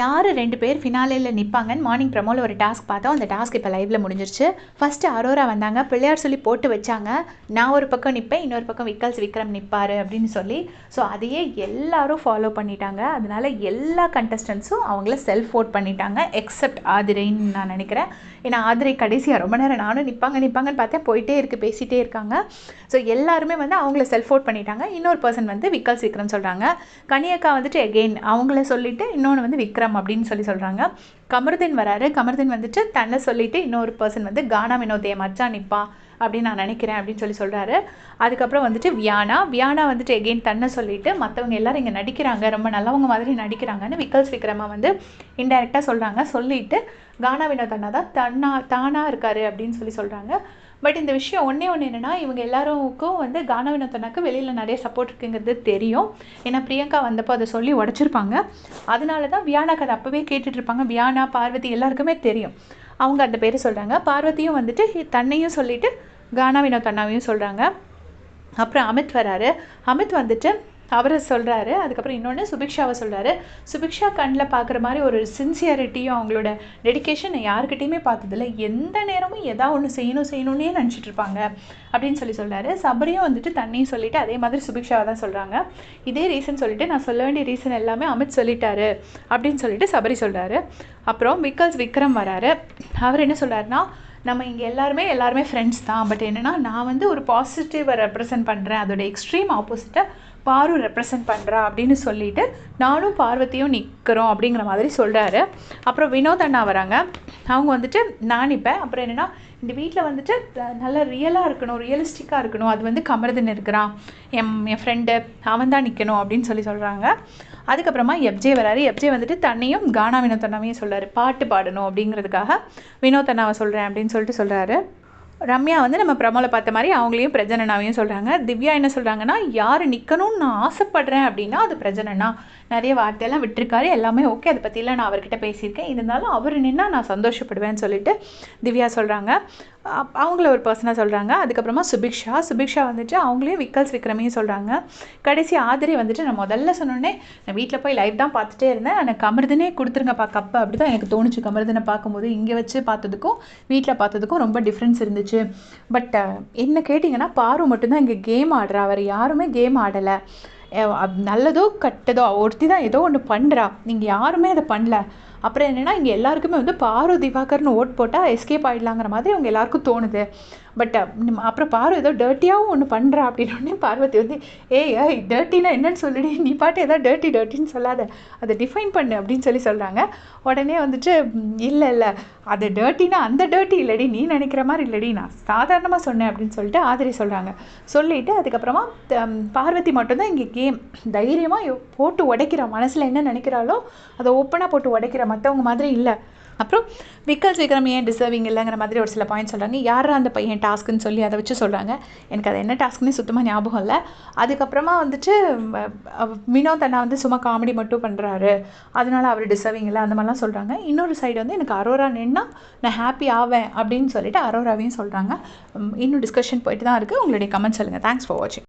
யார் ரெண்டு பேர் ஃபினாலேயில் நிற்பாங்கன்னு மார்னிங் ப்ரமோவில் ஒரு டாஸ்க் பார்த்தோம். அந்த டாஸ்க் இப்போ லைவில் முடிஞ்சிருச்சு. ஃபஸ்ட்டு அரோரா வந்தாங்க. பிள்ளையார் சொல்லி போட்டு வச்சாங்க. நான் ஒரு பக்கம் நிற்பேன் இன்னொரு பக்கம் விக்கல்ஸ் விக்ரம் நிற்பார் அப்படின்னு சொல்லி. ஸோ அதையே எல்லாரும் ஃபாலோ பண்ணிட்டாங்க. அதனால எல்லா கண்டஸ்டன்ஸும் அவங்கள செல்ஃப் ஓட் பண்ணிட்டாங்க எக்ஸப்ட் ஆதிரைன்னு நான் நினைக்கிறேன். ஏன்னா ஆதிரை கடைசியாக ரொம்ப நேரம் நானும் நிற்பாங்க நிற்பாங்கன்னு பார்த்தேன் போயிட்டே இருக்குது பேசிகிட்டே இருக்காங்க. ஸோ எல்லாருமே வந்து அவங்கள செல்ஃப் ஓட் பண்ணிட்டாங்க. இன்னொரு பர்சன் வந்து விக்கல்ஸ் விக்ரம் சொல்கிறாங்க கனியக்கா வந்துட்டு எகெயின் அவங்கள சொல்லிட்டு இன்னொன்று வந்து விக்ரம் அப்படின்னு சொல்லி சொல்கிறாங்க கமருதீன் வராரு. கமருதீன் வந்துட்டு தன்னை சொல்லிட்டு இன்னொரு பர்சன் வந்து கானா வினோதைய மச்சான் நிற்பா அப்படின்னு நான் நினைக்கிறேன் அப்படின்னு சொல்லி சொல்கிறாரு அதுக்கப்புறம் வந்துட்டு வியானா. வியானா வந்துட்டு எகெயின் தன்னை சொல்லிட்டு மற்றவங்க எல்லாரும் இங்கே நடிக்கிறாங்க. ரொம்ப நல்லவங்க மாதிரி நடிக்கிறாங்கன்னு விக்கல்ஸ் விக்ரமா வந்து இன்டெரக்டாக சொல்கிறாங்க சொல்லிட்டு கானா வினோத் அண்ணா தான் தன்னா தானாக இருக்காரு அப்படின்னு சொல்லி சொல்கிறாங்க பட் இந்த விஷயம் ஒன்றே ஒன்று என்னென்னா இவங்க எல்லாருக்கும் வந்து கானவினத்தனாக்கு வெளியில் நிறைய சப்போர்ட் இருக்குங்கிறது தெரியும். ஏன்னா பிரியங்கா வந்தப்போ அதை சொல்லி உடச்சிருப்பாங்க. அதனால தான் வியானாக்கு அதை அப்போவே கேட்டுட்ருப்பாங்க வியானா பார்வதி எல்லாருக்குமே தெரியும். அவங்க அந்த பேர் சொல்கிறாங்க பார்வதியும் வந்துட்டு தன்னையும் சொல்லிவிட்டு கானா வினோத் அண்ணாவையும் சொல்கிறாங்க அப்புறம் அமித் வராரு. அமித் வந்துட்டு அவரை சொல்கிறாரு அதுக்கப்புறம் இன்னொன்று சுபிக்ஷாவை சொல்கிறாரு சுபிக்ஷா கண்ணில் பார்க்குற மாதிரி ஒரு சின்சியாரிட்டியும் அவங்களோட டெடிக்கேஷன் நான் யாருக்கிட்டையுமே பார்த்ததில்ல. எந்த நேரமும் எதா ஒன்று செய்யணும் செய்யணுன்னே நினச்சிட்டு இருப்பாங்க அப்படின்னு சொல்லி சொல்கிறாரு சபரியும் வந்துட்டு தண்ணியும் சொல்லிவிட்டு அதே மாதிரி சுபிக்ஷாவை தான் சொல்கிறாங்க இதே ரீசன் சொல்லிவிட்டு நான் சொல்ல வேண்டிய ரீசன் எல்லாமே அமித் சொல்லிட்டாரு அப்படின்னு சொல்லிட்டு சபரி சொல்கிறாரு அப்புறம் விக்கல்ஸ் விக்ரம் வராரு. அவர் என்ன சொல்கிறாருன்னா நம்ம இங்கே எல்லாருமே எல்லாருமே ஃப்ரெண்ட்ஸ் தான். பட் என்னென்னா நான் வந்து ஒரு பாசிட்டிவை ரெப்ரசன்ட் பண்ணுறேன் அதோட எக்ஸ்ட்ரீம் ஆப்போசிட்டை பாரு ரெப்ரசன்ட் பண்ணுறா அப்படின்னு சொல்லிட்டு நானும் பார்வதியும் நிற்கிறோம் அப்படிங்கிற மாதிரி சொல்கிறாரு அப்புறம் வினோத் அண்ணா வராங்க. அவங்க வந்துட்டு நான் நிற்பேன் அப்புறம் என்னென்னா இந்த வீட்டில் வந்துட்டு நல்லா ரியலாக இருக்கணும் ரியலிஸ்டிக்காக இருக்கணும். அது வந்து கமருதன் இருக்கிறான். என் என் ஃப்ரெண்டு அவன் தான் நிற்கணும் அப்படின்னு சொல்லி சொல்கிறாங்க அதுக்கப்புறமா எப்ஜே வராரு. எப்ஜே வந்துட்டு தன்னையும் கானா வினோத் அண்ணாவையும் சொல்கிறாரு பாட்டு பாடணும் அப்படிங்கிறதுக்காக வினோத் அண்ணாவை சொல்கிறேன் அப்படின்னு சொல்லிட்டு சொல்கிறாரு ரம்யா வந்து நம்ம பிரமோவில் பார்த்த மாதிரி அவங்களையும் பிரஜனனாவையும் சொல்கிறாங்க திவ்யா என்ன சொல்கிறாங்கன்னா யார் நிற்கணும்னு நான் ஆசைப்பட்றேன் அப்படின்னா அது பிரஜனனா நிறைய வார்த்தையெல்லாம் விட்டுருக்காரு. எல்லாமே ஓகே அதை பற்றிலாம் நான் அவர்கிட்ட பேசியிருக்கேன். இருந்தாலும் அவர் நின்னா நான் சந்தோஷப்படுவேன்னு சொல்லிட்டு திவ்யா சொல்கிறாங்க அவங்கள ஒரு பர்சனாக சொல்கிறாங்க அதுக்கப்புறமா சுபிக்ஷா. சுபிக்ஷா வந்துட்டு அவங்களையும் விக்கல்ஸ் விக்ரமையும் சொல்கிறாங்க கடைசி ஆதரி வந்துட்டு நான் முதல்ல சொன்னோன்னே நான் வீட்டில் போய் லைவ் தான் பார்த்துட்டே இருந்தேன். ஆனால் கமருதனே கொடுத்துருங்கப்பா கப்பை. அப்படி தான் எனக்கு தோணுச்சு கமருதனை பார்க்கும்போது. இங்கே வச்சு பார்த்ததுக்கும் வீட்டில் பார்த்ததுக்கும் ரொம்ப டிஃப்ரென்ஸ் இருந்துச்சு. பட் என்ன கேட்டிங்கன்னா பாரு மட்டும்தான் இங்கே கேம் ஆடுறா. அவர் யாருமே கேம் ஆடலை. நல்லதோ கெட்டதோ ஒருத்தி தான் ஏதோ ஒன்று பண்ணுறா நீங்கள் யாருமே அதை பண்ணல. அப்புறம் என்னென்னா இங்கே எல்லாருக்குமே வந்து பாரு திவாகர்னு ஓட் போட்டால் எஸ்கேப் ஆகிடலாங்கிற மாதிரி அவங்க எல்லாருக்கும் தோணுது. பட் uh, அப்புறம் பார்வை ஏதோ டர்ட்டியாகவும் ஒன்று பண்ணுறா அப்படின்னு பார்வதி வந்து ஏய் ஏய் டர்ட்டினா என்னன்னு சொல்லிடி நீ பாட்டு ஏதோ டர்ட்டி டர்ட்டின்னு சொல்லாத. அதை டிஃபைன் பண்ணு அப்படின்னு சொல்லி சொல்கிறாங்க உடனே வந்துட்டு இல்லை இல்லை அது டர்ட்டினா அந்த டர்ட்டி இல்லடி நீ நினைக்கிற மாதிரி இல்லடி நான் சாதாரணமாக சொன்னேன் அப்படின்னு சொல்லிட்டு ஆதிரி சொல்கிறாங்க சொல்லிவிட்டு அதுக்கப்புறமா பார்வதி மட்டும்தான் இங்கே கேம் தைரியமாக போட்டு உடைக்கிற மனசில் என்ன நினைக்கிறாளோ அதை ஓப்பனாக போட்டு உடைக்கிற மற்றவங்க மாதிரி இல்லை. அப்புறம் விக்கல் சீக்கிரம் ஏன் டிசர்விங் இல்லைங்கிற மாதிரி ஒரு சில பாயிண்ட் சொல்கிறாங்க யாரா அந்த பையன் டாஸ்க்குன்னு சொல்லி அதை வச்சு சொல்கிறாங்க எனக்கு அது என்ன டாஸ்க்குன்னு சுத்தமாக ஞாபகம் இல்லை. அதுக்கப்புறமா வந்துட்டு வினோத் அண்ணா வந்து சும்மா காமெடி மட்டும் பண்ணுறாரு அதனால அவர் டிசர்விங் இல்லை. அந்த மாதிரிலாம் சொல்கிறாங்க இன்னொரு சைடு வந்து எனக்கு அரோரா நின்னா நான் ஹாப்பி ஆவேன் அப்படின்னு சொல்லிட்டு அரோராவையும் சொல்கிறாங்க இன்னும் டிஸ்கஷன் போயிட்டு தான் இருக்குது உங்களுடைய கமெண்ட் சொல்லுங்கள் தேங்க்ஸ் ஃபார் வாட்சிங்